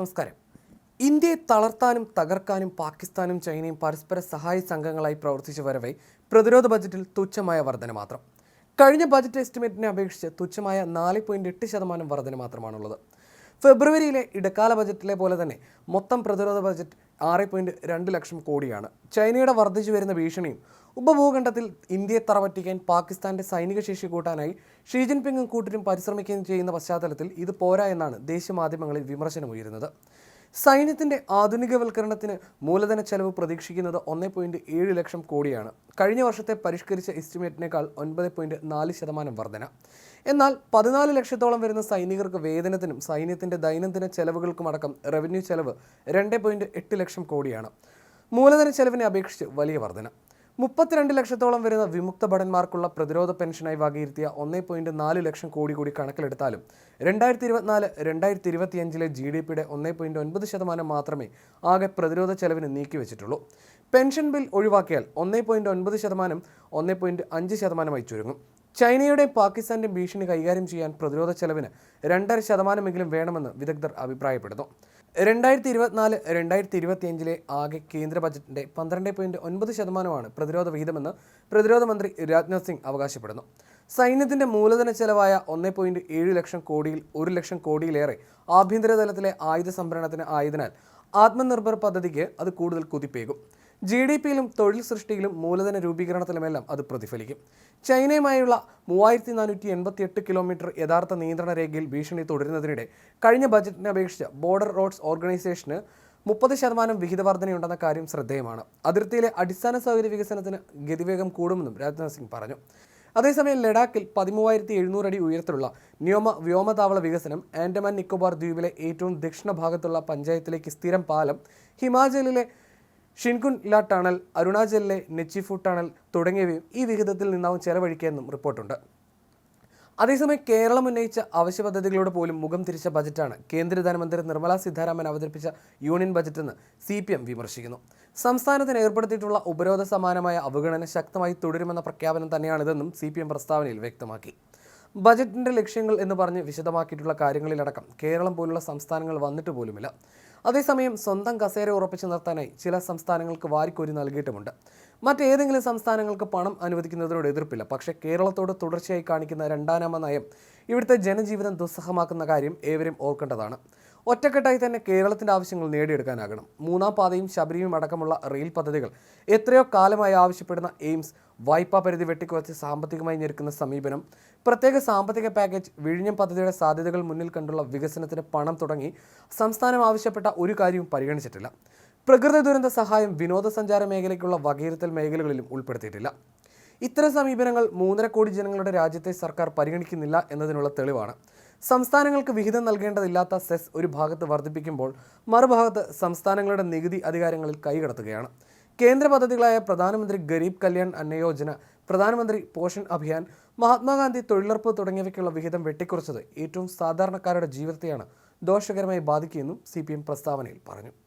നമസ്കാരം. ഇന്ത്യയെ തളർത്താനും തകർക്കാനും പാകിസ്ഥാനും ചൈനയും പരസ്പര സഹായ സംഘങ്ങളായി പ്രവർത്തിച്ചു വരവെ പ്രതിരോധ ബജറ്റിൽ തുച്ഛമായ വർധന മാത്രം. കഴിഞ്ഞ ബജറ്റ് എസ്റ്റിമേറ്റിനെ അപേക്ഷിച്ച് തുച്ഛമായ നാല് പോയിന്റ് എട്ട് ശതമാനം വർധന മാത്രമാണുള്ളത്. ഫെബ്രുവരിയിലെ ഇടക്കാല ബജറ്റിലെ പോലെ തന്നെ മൊത്തം പ്രതിരോധ ബജറ്റ് ആറ് പോയിന്റ് രണ്ട് ലക്ഷം കോടിയാണ്. ചൈനയുടെ വർദ്ധിച്ചു വരുന്ന ഭീഷണിയും ഉപഭൂഖണ്ഡത്തിൽ ഇന്ത്യയെ തറപറ്റിക്കാൻ പാകിസ്ഥാന്റെ സൈനിക ശേഷി കൂട്ടാനായി ഷീ ജിൻപിങ്ങും കൂട്ടരും പരിശ്രമിക്കുകയും ചെയ്യുന്ന പശ്ചാത്തലത്തിൽ ഇത് പോരാ എന്നാണ് ദേശീയ മാധ്യമങ്ങളിൽ വിമർശനമുയരുന്നത്. സൈന്യത്തിന്റെ ആധുനികവൽക്കരണത്തിന് മൂലധന ചെലവ് പ്രതീക്ഷിക്കുന്നത് ഒന്ന് പോയിന്റ് ഏഴ് ലക്ഷം കോടിയാണ്. കഴിഞ്ഞ വർഷത്തെ പരിഷ്കരിച്ച എസ്റ്റിമേറ്റിനേക്കാൾ ഒൻപത് പോയിന്റ് നാല് ശതമാനം വർധന. എന്നാൽ പതിനാല് ലക്ഷത്തോളം വരുന്ന സൈനികർക്ക് വേതനത്തിനും സൈന്യത്തിന്റെ ദൈനംദിന ചെലവുകൾക്കുമടക്കം റവന്യൂ ചെലവ് രണ്ട് പോയിന്റ് എട്ട് ലക്ഷം കോടിയാണ്. മൂലധന ചെലവിനെ അപേക്ഷിച്ച് വലിയ വർധന. മുപ്പത്തിരണ്ട് ലക്ഷത്തോളം വരുന്ന വിമുക്ത ഭടന്മാർക്കുള്ള പ്രതിരോധ പെൻഷനായി വകയിരുത്തിയ ഒന്നേ പോയിന്റ് നാല് ലക്ഷം കോടി കൂടി കണക്കിലെടുത്താലും രണ്ടായിരത്തി ഇരുപത്തിനാല് രണ്ടായിരത്തി ഇരുപത്തിയഞ്ചിലെ ജി ഡി പിയുടെ ഒന്നേ പോയിന്റ് ഒൻപത് ശതമാനം മാത്രമേ ആകെ പ്രതിരോധ ചെലവിന് നീക്കിവെച്ചിട്ടുള്ളൂ പെൻഷൻ ബിൽ ഒഴിവാക്കിയാൽ ഒന്നേ പോയിന്റ് ഒൻപത് ശതമാനം ഒന്നേ പോയിന്റ് അഞ്ച് ശതമാനമായി ചുരുങ്ങും. ചൈനയുടെയും പാകിസ്ഥാന്റെയും ഭീഷണി കൈകാര്യം ചെയ്യാൻ പ്രതിരോധ ചെലവിന് രണ്ടര ശതമാനമെങ്കിലും വേണമെന്ന് വിദഗ്ധർ അഭിപ്രായപ്പെടുന്നു. രണ്ടായിരത്തി ഇരുപത്തിനാല് രണ്ടായിരത്തി ഇരുപത്തിയഞ്ചിലെ ആകെ കേന്ദ്ര ബജറ്റിന്റെ പന്ത്രണ്ട് പോയിന്റ് ഒൻപത് ശതമാനമാണ് പ്രതിരോധ വിഹിതമെന്ന് പ്രതിരോധ മന്ത്രി രാജ്നാഥ് സിംഗ് അവകാശപ്പെടുന്നു. സൈന്യത്തിന്റെ മൂലധന ചെലവായ ഒന്ന് പോയിന്റ് ഏഴ് ലക്ഷം കോടിയിൽ ഒരു ലക്ഷം കോടിയിലേറെ ആഭ്യന്തര തലത്തിലെ ആയുധ സംഭരണത്തിന് ആയതിനാൽ ആത്മനിർഭർ പദ്ധതിക്ക് അത് കൂടുതൽ കുതിപ്പേകും. ജി ഡി പിയിലും തൊഴിൽ സൃഷ്ടിയിലും മൂലധന രൂപീകരണത്തിലുമെല്ലാം അത് പ്രതിഫലിക്കും. ചൈനയുമായുള്ള മൂവായിരത്തി നാനൂറ്റി എൺപത്തി എട്ട് കിലോമീറ്റർ യഥാർത്ഥ നിയന്ത്രണ രേഖയിൽ ഭീഷണി തുടരുന്നതിനിടെ കഴിഞ്ഞ ബജറ്റിനെ അപേക്ഷിച്ച് ബോർഡർ റോഡ്സ് ഓർഗനൈസേഷന് മുപ്പത് ശതമാനം വിഹിത വർധനയുണ്ടെന്ന കാര്യം ശ്രദ്ധേയമാണ്. അതിർത്തിയിലെ അടിസ്ഥാന സൗകര്യ വികസനത്തിന് ഗതിവേഗം കൂടുമെന്നും രാജ്നാഥ് സിംഗ് പറഞ്ഞു. അതേസമയം ലഡാക്കിൽ പതിമൂവായിരത്തി എഴുന്നൂറ് അടി ഉയരത്തിലുള്ള വ്യോമ വ്യോമതാവള വികസനം ആൻഡമാൻ നിക്കോബാർ ദ്വീപിലെ ഏറ്റവും ദക്ഷിണ ഭാഗത്തുള്ള പഞ്ചായത്തിലേക്ക് സ്ഥിരം പാലം ഹിമാചലിലെ ഷിൻകുൻല ടണൽ അരുണാചലിലെ നെച്ചിഫു ടണൽ തുടങ്ങിയവയും ഈ വിഹിതത്തിൽ നിന്നാവും ചെലവഴിക്കുകയെന്നും റിപ്പോർട്ടുണ്ട്. അതേസമയം കേരളം ഉന്നയിച്ച അവശ്യ പദ്ധതികളോട് പോലും മുഖം തിരിച്ച ബജറ്റാണ് കേന്ദ്ര ധനമന്ത്രി നിർമ്മലാ സീതാരാമൻ അവതരിപ്പിച്ച യൂണിയൻ ബജറ്റെന്ന് സി പി എം വിമർശിക്കുന്നു. സംസ്ഥാനത്തിന് ഏർപ്പെടുത്തിയിട്ടുള്ള ഉപരോധ സമാനമായ അവഗണന ശക്തമായി തുടരുമെന്ന പ്രഖ്യാപനം തന്നെയാണിതെന്നും സി പി എം പ്രസ്താവനയിൽ വ്യക്തമാക്കി. ബജറ്റിന്റെ ലക്ഷ്യങ്ങൾ എന്ന് പറഞ്ഞ് വിശദമാക്കിയിട്ടുള്ള കാര്യങ്ങളിലടക്കം കേരളം പോലുള്ള സംസ്ഥാനങ്ങൾ വന്നിട്ട് പോലുമില്ല. അതേസമയം സ്വന്തം കസേര ഉറപ്പിച്ചു നിർത്താനായി ചില സംസ്ഥാനങ്ങൾക്ക് വാരിക്കോരി നൽകിയിട്ടുമുണ്ട്. മറ്റേതെങ്കിലും സംസ്ഥാനങ്ങൾക്ക് പണം അനുവദിക്കുന്നതിനോട് എതിർപ്പില്ല. പക്ഷേ കേരളത്തോട് തുടർച്ചയായി കാണിക്കുന്ന രണ്ടാനാമ നയം ഇവിടുത്തെ ജനജീവിതം ദുസ്സഹമാക്കുന്ന കാര്യം ഏവരും ഓർക്കേണ്ടതാണ്. ഒറ്റക്കെട്ടായി തന്നെ കേരളത്തിന്റെ ആവശ്യങ്ങൾ നേടിയെടുക്കാനാകണം. മൂന്നാം പാതയും ശബരിയും അടക്കമുള്ള റെയിൽ പദ്ധതികൾ എത്രയോ കാലമായി ആവശ്യപ്പെടുന്ന എയിംസ് വായ്പാ പരിധി വെട്ടിക്കുറച്ച് സാമ്പത്തികമായി ഞെരുക്കുന്ന സമീപനം പ്രത്യേക സാമ്പത്തിക പാക്കേജ് വിഴിഞ്ഞം പദ്ധതിയുടെ സാധ്യതകൾ മുന്നിൽ കണ്ടുള്ള വികസനത്തിന് പണം തുടങ്ങി സംസ്ഥാനം ആവശ്യപ്പെട്ട ഒരു കാര്യവും പരിഗണിച്ചിട്ടില്ല. പ്രകൃതി ദുരന്ത സഹായം വിനോദസഞ്ചാര മേഖലയ്ക്കുള്ള വകയിരുത്തൽ മേഖലകളിലും ഉൾപ്പെടുത്തിയിട്ടില്ല. ഇത്തരം സമീപനങ്ങൾ മൂന്നര കോടി ജനങ്ങളുടെ രാജ്യത്തെ സർക്കാർ പരിഗണിക്കുന്നില്ല എന്നതിനുള്ള തെളിവാണ്. സംസ്ഥാനങ്ങൾക്ക് വിഹിതം നൽകേണ്ടതില്ലാത്ത സെസ് ഒരു ഭാഗത്ത് വർദ്ധിപ്പിക്കുമ്പോൾ മറുഭാഗത്ത് സംസ്ഥാനങ്ങളുടെ നികുതി അധികാരങ്ങളിൽ കൈകടത്തുകയാണ്. കേന്ദ്ര പദ്ധതികളായ പ്രധാനമന്ത്രി ഗരീബ് കല്യാൺ അന്നയോജന പ്രധാനമന്ത്രി പോഷൺ അഭിയാൻ മഹാത്മാഗാന്ധി തൊഴിലുറപ്പ് തുടങ്ങിയവയ്ക്കുള്ള വിഹിതം വെട്ടിക്കുറച്ചത് ഏറ്റവും സാധാരണക്കാരുടെ ജീവിതത്തെയാണ് ദോഷകരമായി ബാധിക്കുകയെന്നും സി പി എം പ്രസ്താവനയിൽ പറഞ്ഞു.